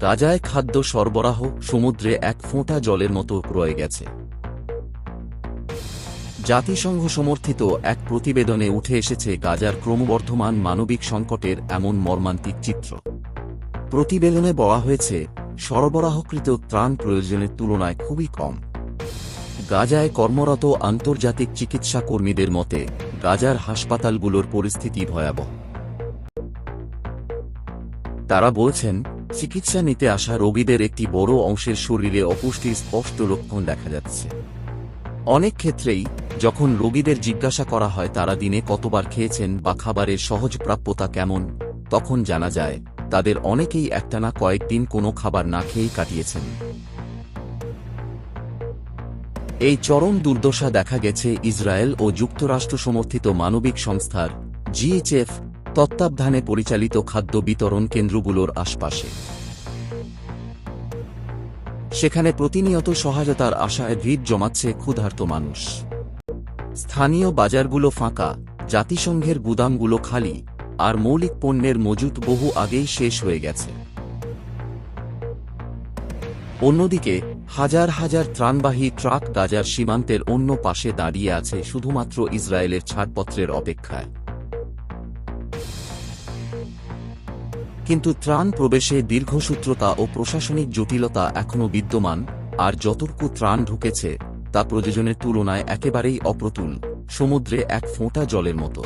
গাজায় খাদ্য সরবরাহ সমুদ্রে এক ফোঁটা জলের মতো রয়ে গেছে। জাতিসংঘ সমর্থিত এক প্রতিবেদনে উঠে এসেছে গাজার ক্রমবর্ধমান মানবিক সংকটের এমন মর্মান্তিক চিত্র। প্রতিবেদনে বলা হয়েছে, সরবরাহকৃত ত্রাণ প্রয়োজনের তুলনায় খুবই কম। গাজায় কর্মরত আন্তর্জাতিক চিকিৎসা কর্মীদের মতে, গাজার হাসপাতালগুলোর পরিস্থিতি ভয়াবহ। তারা বলছেন চিকিৎসা নিতে আসা রোগীদের একটি বড় অংশের শরীরে অপুষ্টির স্পষ্ট লক্ষণ দেখা যাচ্ছে। অনেক ক্ষেত্রেই, যখন রোগীদের জিজ্ঞাসা করা হয় তারা দিনে কতবার খেয়েছেন বা খাবারের সহজ প্রাপ্যতা কেমন, তখন জানা যায়, তাদের অনেকেই একটানা কয়েকদিন কোনো খাবার না খেয়েই কাটিয়েছেন। এই চরম দুর্দশা দেখা গেছে ইসরায়েল ও যুক্তরাষ্ট্র সমর্থিত মানবিক সংস্থার জিএইচএফ তত্ত্বাবধানে পরিচালিত খাদ্য বিতরণ কেন্দ্রগুলোর আশপাশে। সেখানে প্রতিনিয়ত সহায়তার আশায় ভিড় জমাচ্ছে ক্ষুধার্ত মানুষ। স্থানীয় বাজারগুলো ফাঁকা, জাতিসংঘের গুদামগুলো খালি, আর মৌলিক পণ্যের মজুত বহু আগেই শেষ হয়ে গেছে। অন্যদিকে, হাজার হাজার ত্রাণবাহী ট্রাক গাজার সীমান্তের অন্য পাশে দাঁড়িয়ে আছে শুধুমাত্র ইসরায়েলের ছাড়পত্রের অপেক্ষায়। কিন্তু ত্রাণ প্রবেশে দীর্ঘসূত্রতা ও প্রশাসনিক জটিলতা এখনও বিদ্যমান, আর যতটুকু ত্রাণ ঢুকেছে, তা প্রয়োজনের তুলনায় একেবারেই অপ্রতুল, সমুদ্রে এক ফোঁটা জলের মতো।